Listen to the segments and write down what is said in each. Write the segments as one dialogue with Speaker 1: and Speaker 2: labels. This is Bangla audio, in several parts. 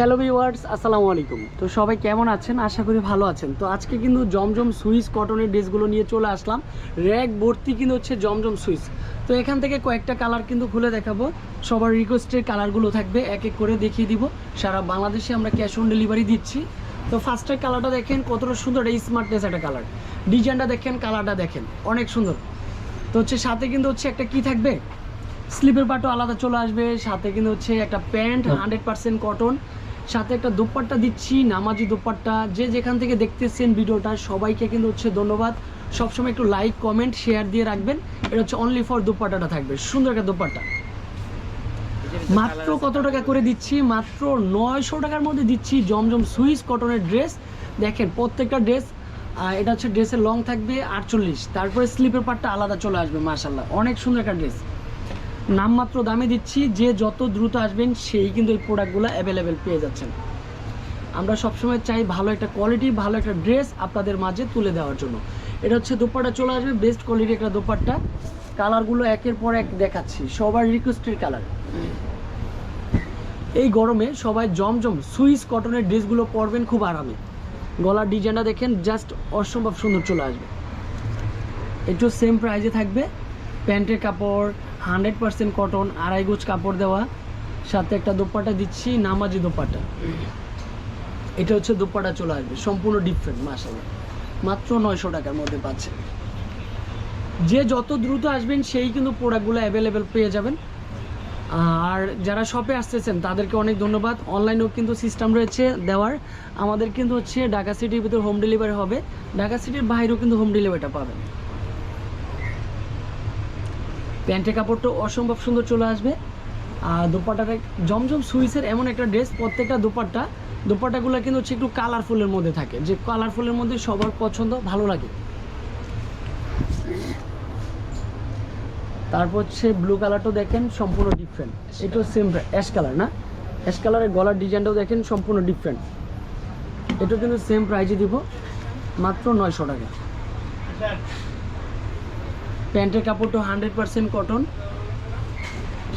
Speaker 1: হ্যালো ভিওয়ার্স আসসালামু আলাইকুম। তো সবাই কেমন আছেন? আশা করি ভালো আছেন। তো আজকে কিন্তু জমজম সুইস কটনের ড্রেসগুলো নিয়ে চলে আসলাম। র্যাক ভর্তি কিন্তু হচ্ছে জমজম সুইস। তো এখান থেকে কয়েকটা কালার কিন্তু খুলে দেখাবো। সবার রিকোয়েস্টের কালারগুলো থাকবে এক এক করে দেখিয়ে দিব। সারা বাংলাদেশে আমরা ক্যাশ অন ডেলিভারি দিচ্ছি। তো ফার্স্টের কালারটা দেখেন কতটা সুন্দর এই স্মার্টনেস একটা কালার। ডিজাইনটা দেখেন কালারটা দেখেন অনেক সুন্দর। তো হচ্ছে সাথে কিন্তু হচ্ছে একটা কি থাকবে? স্লিপের পাটও আলাদা চলে আসবে। সাথে কিন্তু হচ্ছে একটা প্যান্ট হান্ড্রেড পার্সেন্ট কটন সাথে একটা দোপাট্টা দিচ্ছি, নামাজি দোপাট্টা। যে যেখান থেকে দেখতেছেন ভিডিওটা, সবাইকে কিন্তু হচ্ছে ধন্যবাদ। সবসময় একটু লাইক কমেন্ট শেয়ার দিয়ে রাখবেন। এটা হচ্ছে অনলি ফর দোপাট্টাটা থাকবে। সুন্দর একটা দোপাট্টা। মাত্র কত টাকা করে দিচ্ছি? মাত্র নয়শো টাকার মধ্যে দিচ্ছি জমজম সুইস কটনের ড্রেস। দেখেন, প্রত্যেকটা ড্রেস এটা হচ্ছে ড্রেসের লং থাকবে আটচল্লিশ। তারপরে স্লিপের পার্টটা আলাদা চলে আসবে মার্শাল্লাহ অনেক সুন্দর একটা ড্রেস। নামমাত্র দামে দিচ্ছি, যে যত দ্রুত আসবেন সেই কিন্তু এই প্রোডাক্টগুলো অ্যাভেলেবেল পেয়ে যাচ্ছেন। আমরা সবসময় চাই ভালো একটা কোয়ালিটি ভালো একটা ড্রেস আপনাদের মাঝে তুলে দেওয়ার জন্য। এটা হচ্ছে দোপাট্টা, চলে আসবে বেস্ট কোয়ালিটি একটা দোপাট্টা। কালারগুলো একের পর এক দেখাচ্ছি, সবার রিকোয়েস্টের কালার এই গরমে সবাই জমজম সুইস কটনের ড্রেসগুলো পরবেন খুব আরামে। গলার ডিজাইনটা দেখেন জাস্ট অসম্ভব সুন্দর চলে আসবে। একটু সেম প্রাইজে থাকবে, প্যান্টের কাপড় হান্ড্রেড পার্সেন্ট কটন, আড়াই গোজ কাপড় দেওয়া, সাথে একটা দোপাট্টা দিচ্ছি, নামাজি দোপাট্টা। এটা হচ্ছে দোপাট্টা চলে আসবে, সম্পূর্ণ ডিফারেন্ট মাসাল্লাহ মাত্র নয়শো টাকার মধ্যে পাচ্ছে। যে যত দ্রুত আসবেন, সেই কিন্তু প্রোডাক্টগুলো অ্যাভেলেবেল পেয়ে যাবেন। আর যারা শপে আসতেছেন, তাদেরকে অনেক ধন্যবাদ। অনলাইনেও কিন্তু সিস্টেম রয়েছে দেওয়ার। আমাদের কিন্তু হচ্ছে ঢাকা সিটির ভিতর হোম ডেলিভারি হবে। ঢাকা সিটির বাইরেও কিন্তু হোম ডেলিভারিটা পাবেন। প্যান্টের কাপড়টা অসম্ভব সুন্দর চলে আসবে। আর দোপাট্টাটা জমজম সুইসের এমন একটা ড্রেস প্রত্যেকটা দোপাট্টা দোপাট্টাগুলো কিন্তু হচ্ছে একটু কালারফুলের মধ্যে থাকে। যে কালারফুলের মধ্যে সবার পছন্দ ভালো লাগে। তারপর হচ্ছে ব্লু কালারটাও দেখেন সম্পূর্ণ ডিফারেন্ট এটাও সেম অ্যাশ কালার না? অ্যাশ কালারের গলার ডিজাইনটাও দেখেন সম্পূর্ণ ডিফারেন্ট এটা কিন্তু সেম প্রাইজে দিব মাত্র নয়শো টাকা। প্যান্টের কাপড়টা হান্ড্রেড পার্সেন্ট কটন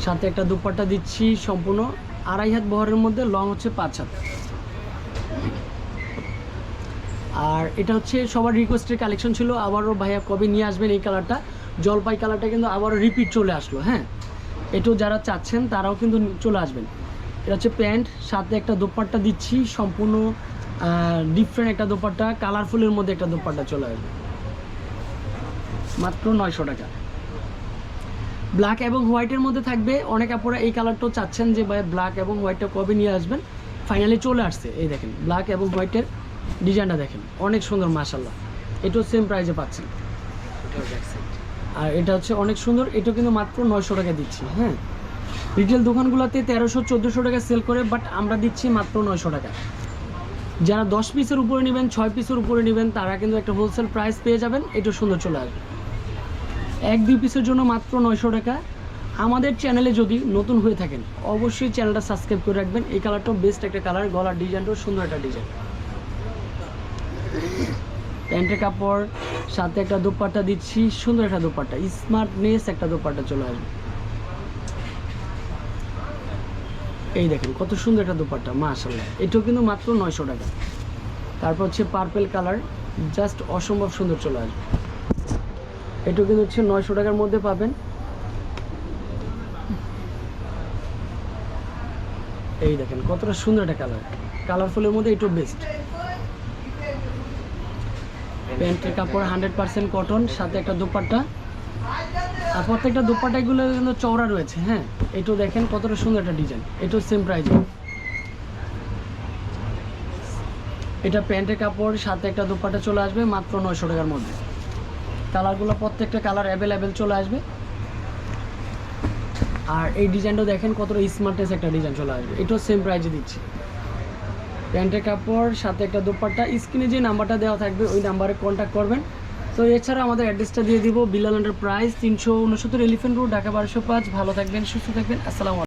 Speaker 1: সাথে একটা দুপাট্টা দিচ্ছি সম্পূর্ণ। আড়াই হাত বহরের মধ্যে লং হচ্ছে পাঁচ হাত। আর এটা হচ্ছে সবার রিকোয়েস্টের কালেকশন ছিল। আবারও ভাইয়া কবে নিয়ে আসবেন এই কালারটা জলপাই কালারটা কিন্তু আবারও রিপিট চলে আসলো হ্যাঁ? এটাও যারা চাচ্ছেন, তারাও কিন্তু চলে আসবেন। এটা হচ্ছে প্যান্ট, সাথে একটা দোপাট্টা দিচ্ছি, সম্পূর্ণ ডিফারেন্ট একটা দোপাট্টা কালারফুলের মধ্যে একটা দোপাট্টা চলে আসবে। মাত্র নয়শো টাকা। ব্ল্যাক এবং হোয়াইটের মধ্যে থাকবে। অনেক আপনারা এই কালারটাও চাচ্ছেন যে ভাই ব্ল্যাক এবং হোয়াইটটা কবে নিয়ে আসবেন? ফাইনালি চলে আসছে। এই দেখেন ব্ল্যাক এবং হোয়াইটের ডিজাইনটা দেখেন। অনেক সুন্দর মাশাল্লাহ এটাও সেম প্রাইসে পাচ্ছেন। আর এটা হচ্ছে অনেক সুন্দর। এটা কিন্তু মাত্র নয়শো টাকা দিচ্ছি হ্যাঁ? রিটেল দোকানগুলোতে তেরোশো চোদ্দোশো টাকা সেল করে বাট আমরা দিচ্ছি মাত্র নয়শো টাকা। যারা দশ পিসের উপরে নেবেন ছয় পিসের উপরে নেবেন তারা কিন্তু একটা হোলসেল প্রাইস পেয়ে যাবেন। এটা সুন্দর চলে আসবে। এক দুই পিসের জন্য মাত্র নয়শো টাকা। আমাদের চ্যানেলে যদি নতুন হয়ে থাকেন, অবশ্যই চ্যানেলটা সাবস্ক্রাইব করে রাখবেন। এই কালারটাও বেস্ট একটা কালার গলার ডিজাইনটাও সুন্দর একটা ডিজাইন প্যান্টের কাপড়, সাথে একটা দোপাট্টা দিচ্ছি, সুন্দর একটা দোপাট্টা। স্মার্টনেস একটা দোপাট্টা চলে আসবে। এই দেখেন, কত সুন্দর একটা দোপাট্টা মাশাল্লাহ এটাও কিন্তু মাত্র নয়শো টাকা। তারপর হচ্ছে পার্পেল কালার জাস্ট অসম্ভব সুন্দর চলে আসবে। এটাও কিন্তু হচ্ছে নয়শো টাকার মধ্যে পাবেন। এই দেখেন, কতটা সুন্দর একটা কালার কালারফুলের মধ্যে এটাও বেস্ট প্যান্টের কাপড় হান্ড্রেড পার্সেন্ট কটন সাথে একটা দোপাট্টা। আর প্রত্যেকটা দোপাট্টাগুলো কিন্তু চওড়া রয়েছে হ্যাঁ? এটাও দেখেন, কতটা সুন্দর একটা ডিজাইন এটাও সেম প্রাইস এটা প্যান্টের কাপড়, সাথে একটা দোপাট্টা চলে আসবে, মাত্র নয়শো টাকার মধ্যে। কালারগুলো প্রত্যেকটা কালার অ্যাভেলেবেল চলে আসবে। আর এই ডিজাইনটা দেখেন কতটা স্মার্টনেস একটা ডিজাইন চলে আসবে। এটাও সেম প্রাইসে দিচ্ছি। প্যান্টের কাপড়, সাথে একটা দোপাট্টা স্ক্রিনে যে নাম্বারটা দেওয়া থাকবে, ওই নাম্বারে কন্ট্যাক্ট করবেন। তো এছাড়া আমাদের অ্যাড্রেসটা দিয়ে দিব বিলাল প্রাইস তিনশো উনসত্তর এলিফেন্ট রোড ঢাকা বারোশো পাঁচ। ভালো থাকবেন, সুস্থ থাকবেন। আসসালামু